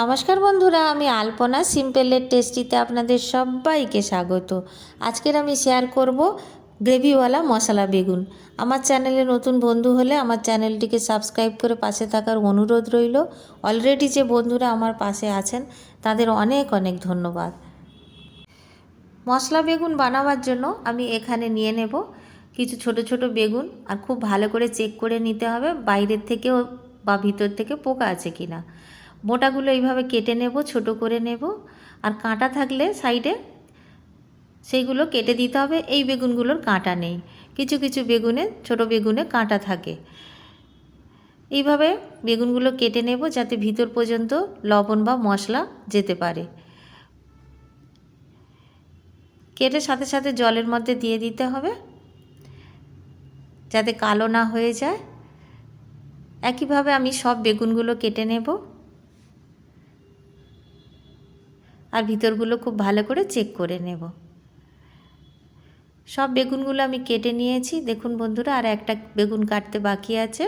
নমস্কার বন্ধুরা, আমি আলপনা সিম্পলের টেস্টিতে আপনাদের সবাইকে স্বাগত। আজকের আমি শেয়ার করব গ্রেভিওয়ালা মশলা বেগুন। আমার চ্যানেলে নতুন বন্ধু হলে আমার চ্যানেলটিকে সাবস্ক্রাইব করে পাশে থাকার অনুরোধ রইল। অলরেডি যে বন্ধুরা আমার পাশে আছেন, তাদের অনেক অনেক ধন্যবাদ। মশলা বেগুন বানাবার জন্য আমি এখানে নিয়ে নেব কিছু ছোট ছোট বেগুন, আর খুব ভালো করে চেক করে নিতে হবে বাইরের থেকেও বা ভিতর থেকে পোকা আছে কিনা। মোটাগুলো এইভাবে কেটে নেব, ছোট করে নেব। আর কাঁটা থাকলে সাইডে সেইগুলো কেটে দিতে হবে। এই বেগুনগুলোর কাঁটা নেই। কিছু কিছু বেগুনে, ছোট বেগুনে কাঁটা থাকে। এইভাবে বেগুনগুলো কেটে নেব যাতে ভিতর পর্যন্ত লবণ বা মশলা যেতে পারে। কেটে সাথে সাথে জলের মধ্যে দিয়ে দিতে হবে যাতে কালো না হয়ে যায়। একইভাবে আমি সব বেগুনগুলো কেটে নেব। আর ভিতরগুলো খুব ভালো করে চেক করে নেব। সব বেগুনগুলো আমি কেটে নিয়েছি। দেখুন বন্ধুরা, আর একটা বেগুন কাটতে বাকি আছে।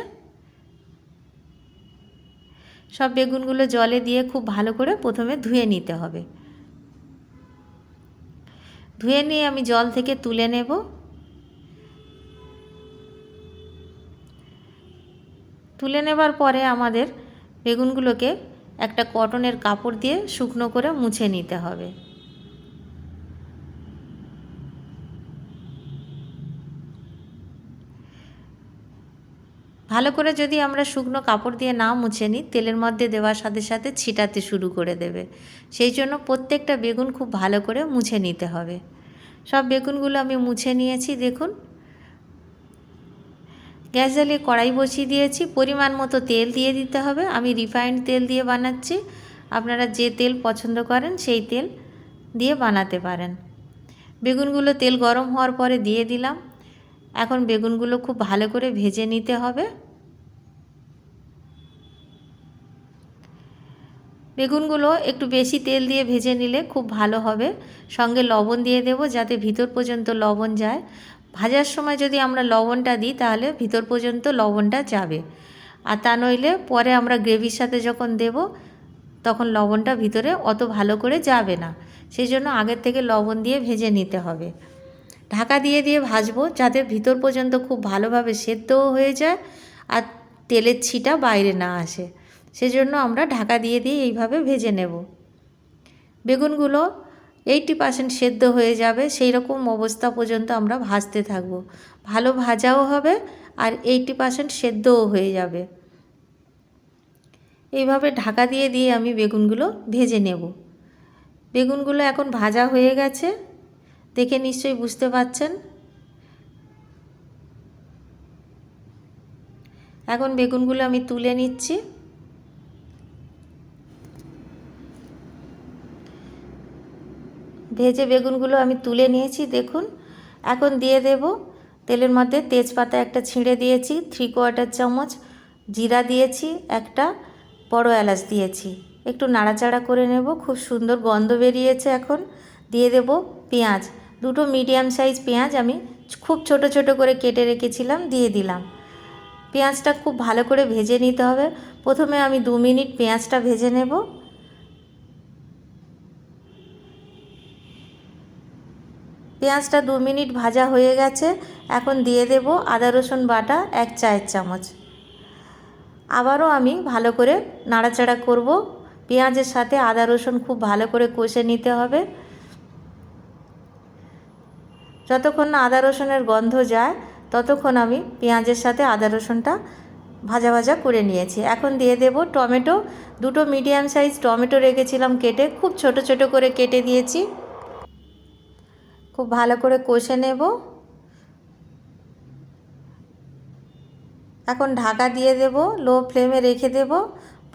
সব বেগুনগুলো জলে দিয়ে খুব ভালো করে প্রথমে ধুয়ে নিতে হবে। ধুয়ে নিয়ে আমি জল থেকে তুলে নেব। তুলে নেবার পরে আমাদের বেগুনগুলোকে একটা কটনের কাপড় দিয়ে শুকনো করে মুছে নিতে হবে। ভালো করে যদি আমরা শুকনো কাপড় দিয়ে না মুছে নিই, তেলের মধ্যে দেওয়ার সাথে সাথে ছিটাতে শুরু করে দেবে। সেই জন্য প্রত্যেকটা বেগুন খুব ভালো করে মুছে নিতে হবে। সব বেগুনগুলো আমি মুছে নিয়েছি, দেখুন। গ্যাস জ্বালিয়ে কড়াই বসিয়ে দিয়েছি। পরিমাণ মতো তেল দিয়ে দিতে হবে। আমি রিফাইন্ড তেল দিয়ে বানাচ্ছি। আপনারা যে তেল পছন্দ করেন সেই তেল দিয়ে বানাতে পারেন। বেগুনগুলো তেল গরম হওয়ার পরে দিয়ে দিলাম। এখন বেগুনগুলো খুব ভালো করে ভেজে নিতে হবে। বেগুনগুলো একটু বেশি তেল দিয়ে ভেজে নিলে খুব ভালো হবে। সঙ্গে লবণ দিয়ে দেব যাতে ভিতর পর্যন্ত লবণ যায়। ভাজার সময় যদি আমরা লবণটা দিই, তাহলে ভিতর পর্যন্ত লবণটা যাবে। আর তা নইলে পরে আমরা গ্রেভির সাথে যখন দেব, তখন লবণটা ভিতরে অত ভালো করে যাবে না। সেই জন্য আগের থেকে লবণ দিয়ে ভেজে নিতে হবে। ঢাকা দিয়ে দিয়ে ভাজবো যাতে ভিতর পর্যন্ত খুব ভালোভাবে সেদ্ধও হয়ে যায় আর তেলের ছিটা বাইরে না আসে। সেজন্য আমরা ঢাকা দিয়ে দিয়ে এইভাবে ভেজে নেব। বেগুনগুলো এইটি পার্সেন্ট সেদ্ধ হয়ে যাবে সেই রকম অবস্থা পর্যন্ত আমরা ভাজতে থাকব। ভালো ভাজাও হবে আর এইটি পার্সেন্ট সেদ্ধও হয়ে যাবে। এইভাবে ঢাকা দিয়ে দিয়ে আমি বেগুনগুলো ভেজে নেব। বেগুনগুলো এখন ভাজা হয়ে গেছে। দেখে নিশ্চয়ই বুঝতে পাচ্ছেন এখন বেগুনগুলো আমি তুলে নিচ্ছি। ভেজে বেগুনগুলো আমি তুলে নিয়েছি, দেখুন। এখন দিয়ে দেব তেলের মধ্যে তেজপাতা একটা ছিঁড়ে দিয়েছি থ্রি কোয়ার্টার চামচ জিরা দিয়েছি, একটা বড় এলাচ দিয়েছি। একটু নাড়াচাড়া করে নেব, খুব সুন্দর গন্ধ বেরিয়েছে এখন। দিয়ে দেব পেঁয়াজ, দুটো মিডিয়াম সাইজ পেঁয়াজ আমি খুব ছোট ছোট করে কেটে রেখেছিলাম, দিয়ে দিলাম। পেঁয়াজটা খুব ভালো করে ভেজে নিতে হবে। প্রথমে আমি দু মিনিট পেঁয়াজটা ভেজে নেব। পেঁয়াজটা দু মিনিট ভাজা হয়ে গেছে। এখন দিয়ে দেব আদা, রসুন বাটা, এক চায়ের চামচ। আবারও আমি ভালো করে নাড়াচাড়া করব। পেঁয়াজের সাথে আদা, রসুন খুব ভালো করে কষে নিতে হবে। যতক্ষণ না আদা, রসুনের গন্ধ যায়, ততক্ষণ আমি পেঁয়াজের সাথে আদা, রসুনটা ভাজা ভাজা করে নিয়েছি। এখন দিয়ে দেব টমেটো। দুটো মিডিয়াম সাইজ টমেটো রেখেছিলাম কেটে। খুব ছোট ছোট করে কেটে দিয়েছি। খুব ভালো করে কষে নেব। এখন ঢাকা দিয়ে দেব, লো ফ্লেমে রেখে দেব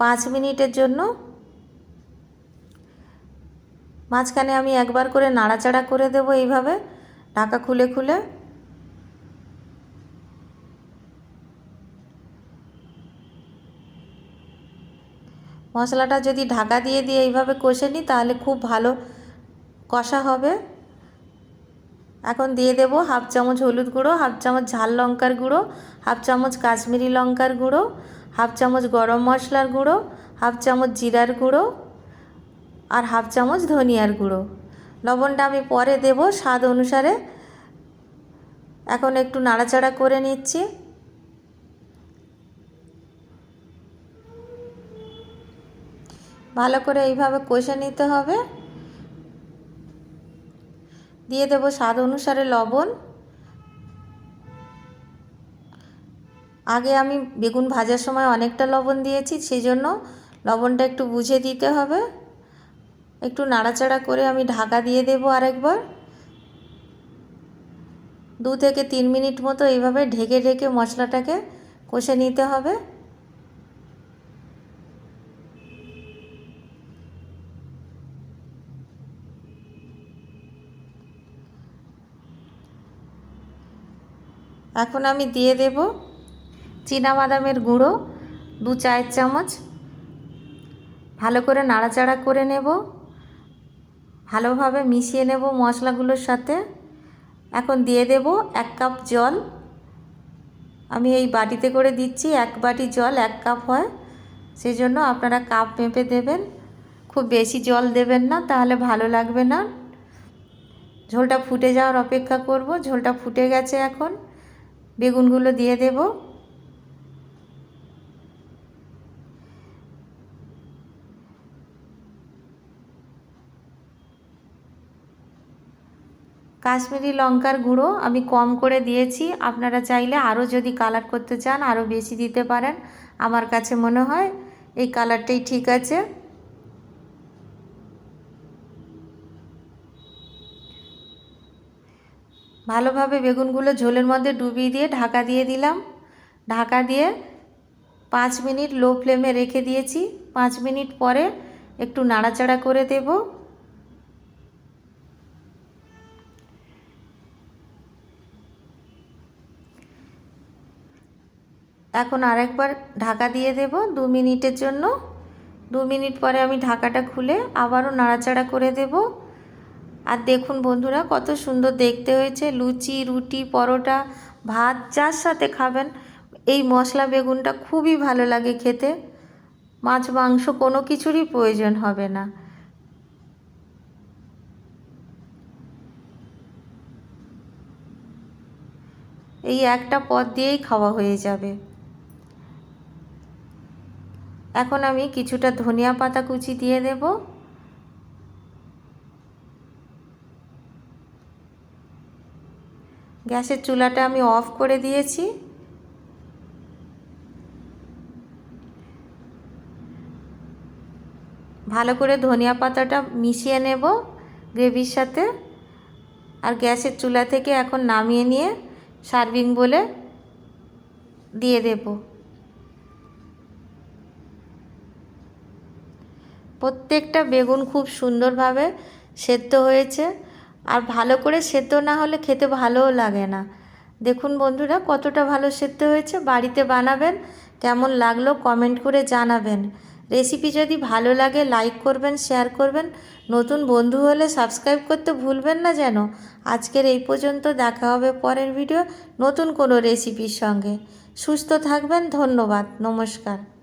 পাঁচ মিনিটের জন্য। মাঝখানে আমি একবার করে নাড়াচাড়া করে দেব এইভাবে, ঢাকা খুলে খুলে। মশলাটা যদি ঢাকা দিয়ে দিয়ে এইভাবে কষে নিই, তাহলে খুব ভালো কষা হবে। এখন দিয়ে দেব হাফ চামচ হলুদ গুঁড়ো, হাফ চামচ ঝাল লঙ্কার গুঁড়ো, হাফ চামচ কাশ্মীরি লঙ্কার গুঁড়ো, হাফ চামচ গরম মশলার গুঁড়ো, হাফ চামচ জিরার গুঁড়ো আর হাফ চামচ ধনিয়ার গুঁড়ো। লবণটা আমি পরে দেব স্বাদ অনুসারে। এখন একটু নাড়াচাড়া করে নিচ্ছি। ভালো করে এইভাবে কষে নিতে হবে। দিয়ে দেব স্বাদ অনুসারে লবণ। আগে আমি বেগুন ভাজার সময় অনেকটা লবণ দিয়েছি সেই জন্য লবণটা একটু বুঝে দিতে হবে। একটু নাড়াচাড়া করে আমি ঢাকা দিয়ে দেবো আরেকবার। দু থেকে তিন মিনিট মতো এইভাবে ঢেকে ঢেকে মশলাটাকে কষে নিতে হবে। এখন আমি দিয়ে দেব বাদামের গুঁড়ো, দু চায়ের চামচ। ভালো করে নাড়াচাড়া করে নেব। ভালোভাবে মিশিয়ে নেব মশলাগুলোর সাথে। এখন দিয়ে দেব এক কাপ জল। আমি এই বাটিতে করে দিচ্ছি, এক বাটি জল, এক কাপ হয়। সেই জন্য আপনারা কাপ মেপে দেবেন। খুব বেশি জল দেবেন না, তাহলে ভালো লাগবে না। ঝোলটা ফুটে যাওয়ার অপেক্ষা করব। ঝোলটা ফুটে গেছে এখন। বেগুনগুলো দিয়ে দেব। কাশ্মীরি লঙ্কার গুঁড়ো আমি কম করে দিয়েছি। আপনারা চাইলে আরও যদি কালার করতে চান, আরও বেশি দিতে পারেন। আমার কাছে মনে হয় এই কালারটাই ঠিক আছে। ভালোভাবে বেগুনগুলো ঝোলের মধ্যে ডুবিয়ে দিয়ে ঢাকা দিয়ে দিলাম। ঢাকা দিয়ে পাঁচ মিনিট লো ফ্লেমে রেখে দিয়েছি। পাঁচ মিনিট পরে একটু নাড়াচাড়া করে দেব। এখন আরেকবার ঢাকা দিয়ে দেব দু মিনিটের জন্য। দু মিনিট পরে আমি ঢাকাটা খুলে আবারও নাড়াচাড়া করে দেবো। আর দেখুন বন্ধুরা, কত সুন্দর দেখতে হয়েছে। লুচি, রুটি, পরোটা, ভাত, যার সাথে খাবেন, এই মশলা বেগুনটা খুবই ভালো লাগে খেতে। মাছ, মাংস কোনো কিছুরই প্রয়োজন হবে না। এই একটা পদ দিয়েই খাওয়া হয়ে যাবে। এখন আমি কিছুটা ধনিয়া পাতা কুচি দিয়ে দেবো। গ্যাসের চুলাটা আমি অফ করে দিয়েছি। ভালো করে ধনিয়া পাতাটা মিশিয়ে নেব গ্রেভির সাথে। আর গ্যাসের চুলা থেকে এখন নামিয়ে নিয়ে সার্ভিং বলে দিয়ে দেব। প্রত্যেকটা বেগুন খুব সুন্দরভাবে সেদ্ধ হয়েছে। আর ভালো করে সেদ্ধ না হলে খেতে ভালোও লাগে না। দেখুন বন্ধুরা, কতটা ভালো সেদ্ধ হয়েছে, বাড়িতে বানাবেন, কেমন লাগল কমেন্ট করে জানাবেন। রেসিপি যদি ভালো লাগে লাইক করবেন শেয়ার করবেন। নতুন বন্ধু হলে সাবস্ক্রাইব করতে ভুলবেন না যেন। আজকের এই পর্যন্ত দেখা হবে পরের ভিডিও নতুন কোনো রেসিপির সঙ্গে। সুস্থ থাকবেন, ধন্যবাদ, নমস্কার।